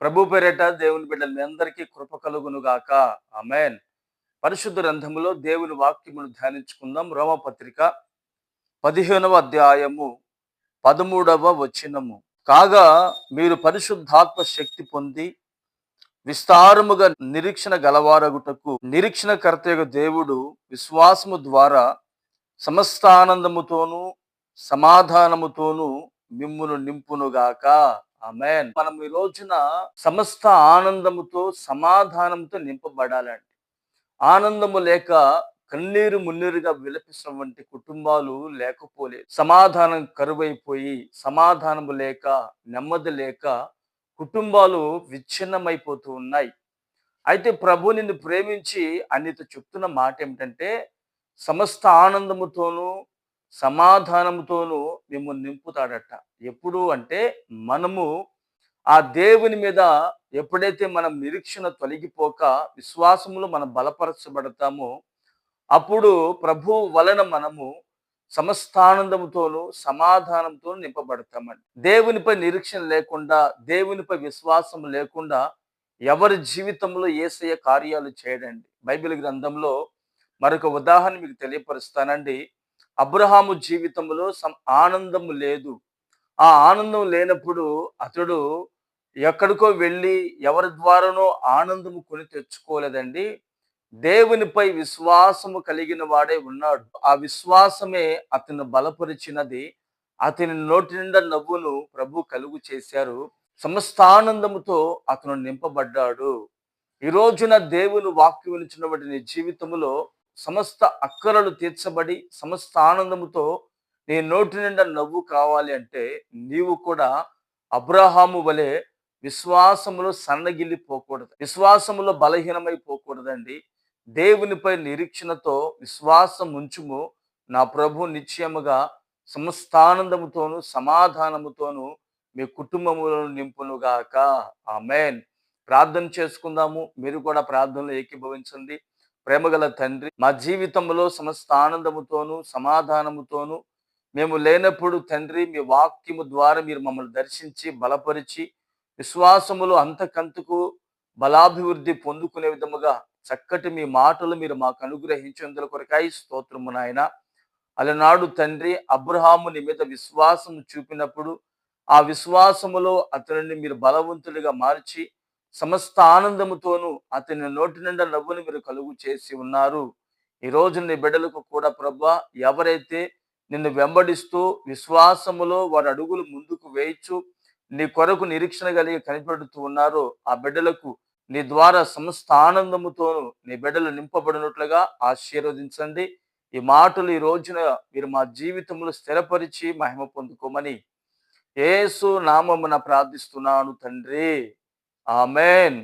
ప్రభు పేరేట దేవుని బిడ్డలు మీ అందరికీ కృప కలుగును గాక. ఆమెన్. పరిశుద్ధ గ్రంథములో దేవుని వాక్యమును ధ్యానించుకుందాం. రోమపత్రిక పదిహేనవ అధ్యాయము పదమూడవ వచనము. కాగా మీరు పరిశుద్ధాత్మ శక్తి పొంది విస్తారముగా నిరీక్షణ గలవారగుటకు నిరీక్షణ కర్తయ్య దేవుడు విశ్వాసము ద్వారా సమస్తానందముతోనూ సమాధానముతోనూ మిమ్మును నింపునుగాక ఆమెన్. మనం ఈ రోజున సమస్త ఆనందముతో సమాధానంతో నింపబడాలండి. ఆనందము లేక కన్నీరు మున్నీరుగా విలపిస్తున్నటువంటి కుటుంబాలు లేకపోలేదు. సమాధానం కరువైపోయి సమాధానము లేక నెమ్మది లేక కుటుంబాలు విచ్ఛిన్నమైపోతూ ఉన్నాయి. అయితే ప్రభు నిన్ను ప్రేమించి అన్నిత చెప్తున్న మాట ఏమిటంటే సమస్త ఆనందముతోనూ సమాధానముతోనూ మేము నింపుతాడట. ఎప్పుడు అంటే మనము ఆ దేవుని మీద ఎప్పుడైతే మనం నిరీక్షణ తొలగిపోక విశ్వాసములో మనం బలపరచబడతామో అప్పుడు ప్రభు వలన మనము సమస్తానందముతోనూ సమాధానంతో నింపబడతామండి. దేవునిపై నిరీక్షణ లేకుండా దేవునిపై విశ్వాసం లేకుండా ఎవరి జీవితంలో ఏసయ్య కార్యాలు చేయడండి. బైబిల్ గ్రంథంలో మరొక ఉదాహరణ మీకు తెలియపరుస్తానండి. అబ్రహాము జీవితంలో సం ఆనందము లేదు. ఆ ఆనందం లేనప్పుడు అతడు ఎక్కడికో వెళ్ళి ఎవరి ద్వారానో ఆనందము కొని తెచ్చుకోలేదండి. దేవునిపై విశ్వాసము కలిగిన వాడే ఉన్నాడు. ఆ విశ్వాసమే అతను బలపరిచినది. అతని నోటి నిండా నవ్వును ప్రభు కలుగు చేశారు. సమస్తానందముతో అతను నింపబడ్డాడు. ఈ రోజున దేవుని వాక్యం ఇచ్చినటువంటి నీ జీవితంలో సమస్త అక్కరలు తీర్చబడి సమస్త ఆనందముతో నీ నోటి నిండా నవ్వు కావాలి అంటే నీవు కూడా అబ్రహాము వలె విశ్వాసములో సన్నగిల్లిపోకూడదు విశ్వాసములో బలహీనమైపోకూడదండి దేవునిపై నిరీక్షణతో విశ్వాసం ఉంచుము నా ప్రభు నిశ్చయముగా సమస్తానందముతోనూ సమాధానముతోను మీ కుటుంబములను నింపునుగాక. ఆమెన్. ప్రార్థన చేసుకుందాము. మీరు కూడా ప్రార్థనలో ఏకీభవించండి. ప్రేమగల తండ్రి మా జీవితంలో సమస్త ఆనందముతోనూ సమాధానముతోను మేము లేనప్పుడు తండ్రి మీ వాక్యము ద్వారా మీరు మమ్మల్ని దర్శించి బలపరిచి విశ్వాసములో అంతకంతకు బలాభివృద్ధి పొందుకునే విధముగా చక్కటి మీ మాటలు మీరు మాకు అనుగ్రహించేందుల కొరకాయి స్తోత్రము నాయన. అలనాడు తండ్రి అబ్రహాము నీ మీద విశ్వాసం చూపినప్పుడు ఆ విశ్వాసములో అతనిని మీరు బలవంతుడిగా మార్చి సమస్త ఆనందముతోనూ అతని నోటి నిండా నవ్వుని మీరు కలుగు చేసి ఉన్నారు. ఈ రోజు నీ బిడ్డలకు కూడా ప్రభా ఎవరైతే నిన్ను వెంబడిస్తూ విశ్వాసములో వారి అడుగులు ముందుకు వేయచ్చు నీ కొరకు నిరీక్షణ కలిగి కనిపెడుతూ ఉన్నారో ఆ బిడ్డలకు నీ ద్వారా సమస్త ఆనందముతోనూ నీ బిడ్డలు నింపబడినట్లుగా ఆశీర్వదించండి. ఈ మాటలు ఈ రోజున మీరు మా జీవితంలో స్థిరపరిచి మహిమ పొందుకోమని ఏసు నామమున ప్రార్థిస్తున్నాను తండ్రి. ఆమెన్